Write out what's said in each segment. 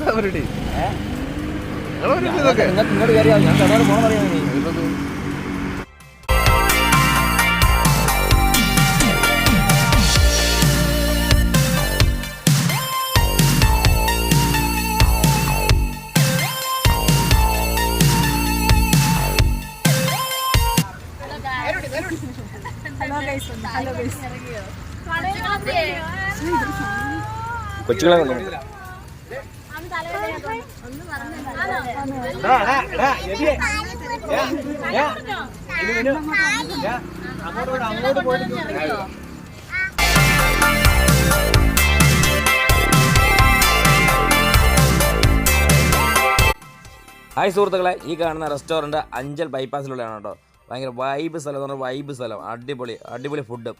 എന്താ നിങ്ങൾക്ക് ഇങ്ങോട്ട് കയറിയാ ഞാൻ കടവരെ പോകണം അറിയാം ഹായ് സുഹൃത്തുക്കളെ ഈ കാണുന്ന റെസ്റ്റോറന്റ് അഞ്ചൽ ബൈപ്പാസിലുള്ളതാണ് കേട്ടോ. ഭയങ്കര വൈബ് സ്ഥലം എന്ന് പറഞ്ഞാൽ വൈബ് സ്ഥലം. അടിപൊളി അടിപൊളി ഫുഡ്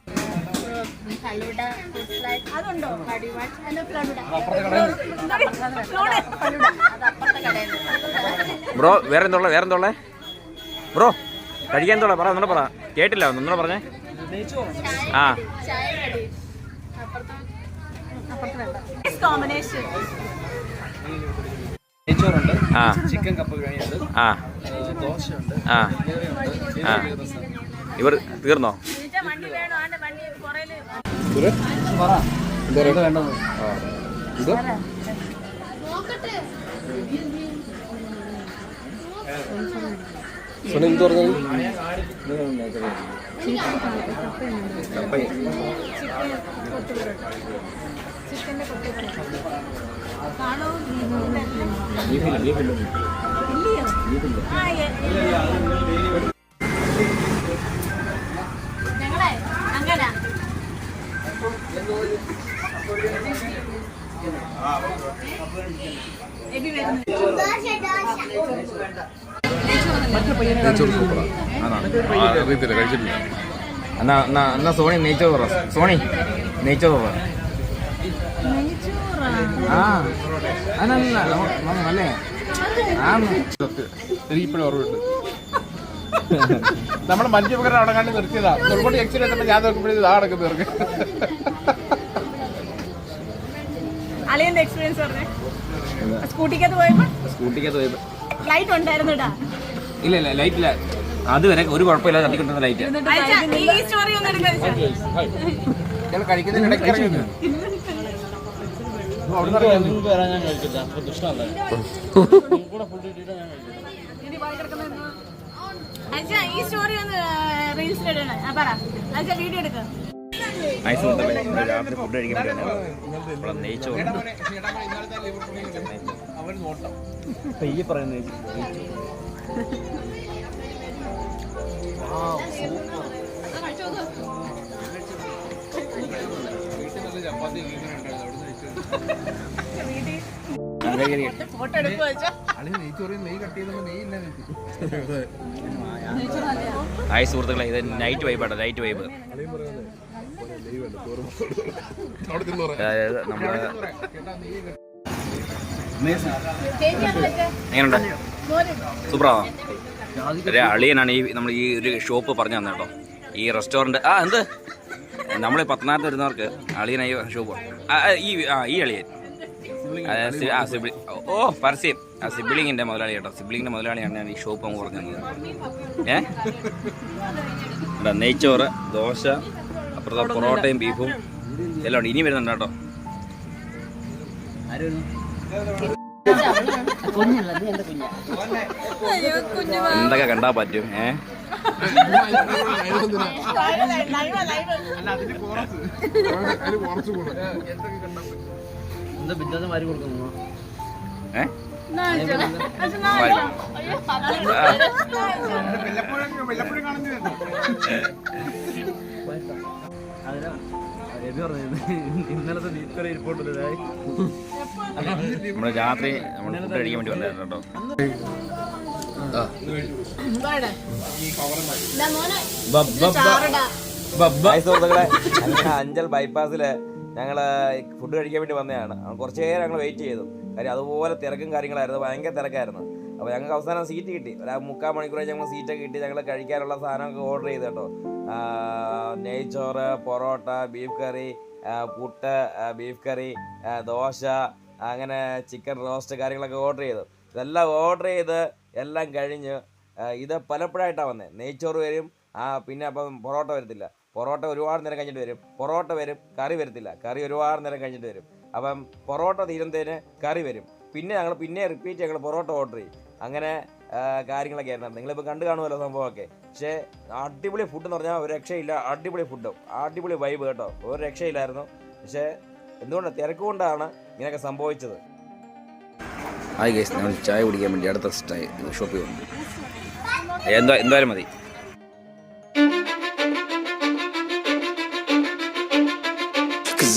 ബ്രോ വേറെ എന്തോളെ വേറെ എന്തോളെ ബ്രോ കഴിക്കാൻ തോളെ പറ ഒന്നുകൂടെ പറ. കേട്ടില്ല ഒന്നുകൂടെ പറഞ്ഞേ. ആ. കോമ്പിനേഷൻ നെയ്ച്ചോറുണ്ട്. ആ. ചിക്കൻ കപ്പ ദോശയുണ്ട്. ആ. ഇവർ തീർന്നോ വണ്ടി വേണോ ആണ്ട് വണ്ടി പുറയിൽ പറ എന്താ ഇല്ല ഇത്? ഇല്ല എന്ത് അറിയത്തില്ല കഴിച്ചിട്ടില്ല. എന്നാ എന്നാ എന്നാ സോണി നെയ്ച്ചോറ്. പറ സോണി നെയ്ച്ചോറ്. പറ ആ അല്ല? അല്ലേ ഓർമ്മയുണ്ട്. നമ്മുടെ മഞ്ജു പകരം അവിടെ കണ്ട് നിർത്തിയതാ. തൊടുപടി എക്സിൽ എത്തുമ്പോൾ ഞാൻ നോക്കുമ്പോഴേ ഇതാ കിടക്കുന്നു ഇവർക്ക്. അളിയന്റെ എക്സ്പീരിയൻസ് പറഞ്ഞേ. സ്കൂട്ടിക്കകത്ത് പോയപ്പോ? സ്കൂട്ടിക്കകത്ത് പോയപ്പോ. ലൈറ്റ് ഉണ്ടായിരുന്നു ഇല്ല ഇല്ല ലൈറ്റ് ഇല്ല. അതുവരെ ഒരു കുഴപ്പമില്ല തട്ടിക്കൊണ്ടിരുന്ന ലൈറ്റ് ഞാൻ അച്ഛാ ഈ സ്റ്റോറി ഒന്ന് റീൽസിൽ ഇടണേ. ആ പറ. അച്ഛാ വീഡിയോ എടുക്ക. നൈസ് നമ്മൾ രാത്രി ഫുഡ് കഴിക്കാൻ വേണ്ടി ഇവിടെ നോട്ടം. ഈ പറയുന്ന ചപ്പാത്തി ഹായ് സുഹൃത്തുക്കളെ ഇത് നൈറ്റ് വൈബാട്ടോ നൈറ്റ് വൈബ് ചേച്ചി അത് വെച്ചേ എങ്ങനെയുണ്ട് മോര് സൂപ്പറാണോ? ഒരു അളിയനാണ് ഈ നമ്മൾ ഈ ഒരു ഷോപ്പ് പറഞ്ഞു തന്നെ കേട്ടോ. ഈ റെസ്റ്റോറന്റ് ആ എന്ത്? നമ്മൾ പത്തനാപുരത്ത് വരുന്നവർക്ക് അളിയനായി ഷോപ്പ് ഈ ആ ഈ അളിയൻ. ആ, സി- സിബിളി ഓ പരസ്യം. ആ സിബിളിങ്ങിന്റെ മുതലാളി കേട്ടോ. സിബിളിങ്ങിന്റെ മുതലാളിയാണ് ഞാൻ ഈ ഷോപ്പ് അങ്ങ് പറഞ്ഞു തന്നത് ഏ? ഇവിടെ നെയ്ച്ചോറ് ദോശ അപ്പുറത്തെ പൊറോട്ടയും ബീഫും എല്ലാം ഉണ്ട്. ഇനി വരുന്നുണ്ട് കേട്ടോ. എന്തൊക്കെ കണ്ടാ പറ്റും? ഏ? ഏ? നമ്മൾ രാത്രി നമ്മൾ ഫുഡ് കഴിക്കാൻ വേണ്ടി വന്നായിരുന്നു കേട്ടോ. ബബ്ബ സുഹൃത്തുക്കളെ. അഞ്ചൽ ബൈപ്പാസിൽ ഞങ്ങൾ ഫുഡ് കഴിക്കാൻ വേണ്ടി വന്നതാണ്. കുറച്ച് നേരം ഞങ്ങൾ വെയിറ്റ് ചെയ്തു. കാര്യം അതുപോലെ തിരക്കും കാര്യങ്ങളായിരുന്നു. ഭയങ്കര തിരക്കായിരുന്നു. അപ്പോൾ ഞങ്ങൾക്ക് അവസാനം സീറ്റ് കിട്ടി. ഒരു മുക്കാൽ മണിക്കൂർ ഞങ്ങൾ സീറ്റൊക്കെ കിട്ടി. ഞങ്ങൾ കഴിക്കാനുള്ള സാധനമൊക്കെ ഓർഡർ ചെയ്തു കേട്ടോ. നെയ്ച്ചോറ് parotta beef curry puttu beef curry dosa അങ്ങനെ ചിക്കൻ റോസ്റ്റ് കാര്യങ്ങളൊക്കെ ഓർഡർ ചെയ്തു. ഇതെല്ലാം ഓർഡർ ചെയ്ത് എല്ലാം കഴിഞ്ഞ് ഇത് പലപ്പോഴായിട്ടാണ് വന്നത് നെയ്ച്ചോറ് വരും. ആ പിന്നെ അപ്പം പൊറോട്ട വരത്തില്ല. പൊറോട്ട ഒരുപാട് നേരം കഴിഞ്ഞിട്ട് വരും. പൊറോട്ട വരും കറി വരത്തില്ല. കറി ഒരുപാട് നേരം കഴിഞ്ഞിട്ട് വരും. അപ്പം പൊറോട്ട തീരുന്നതിന് കറി വരും. പിന്നെ ഞങ്ങൾ പിന്നെ റിപ്പീറ്റ് ഞങ്ങൾ പൊറോട്ട ഓർഡർ ചെയ്യും. അങ്ങനെ കാര്യങ്ങളൊക്കെ ആയിരുന്നു. നിങ്ങളിപ്പോൾ കണ്ടു കാണുമല്ലോ സംഭവമൊക്കെ. പക്ഷേ അടിപൊളി ഫുഡ് എന്ന് പറഞ്ഞാൽ ഒരു രക്ഷയില്ല. അടിപൊളി ഫുഡും അടിപൊളി വൈബ് കേട്ടോ. ഒരു രക്ഷയില്ലായിരുന്നു. പക്ഷേ എന്തുകൊണ്ട് തിരക്ക് കൊണ്ടാണ് ഇങ്ങനെയൊക്കെ സംഭവിച്ചത്? ആയി ഗൈസ് ഞങ്ങൾ ചായ കുടിക്കാൻ വേണ്ടി അടുത്ത ഷോപ്പിൽ വന്നു. എന്താ എന്തായാലും മതി.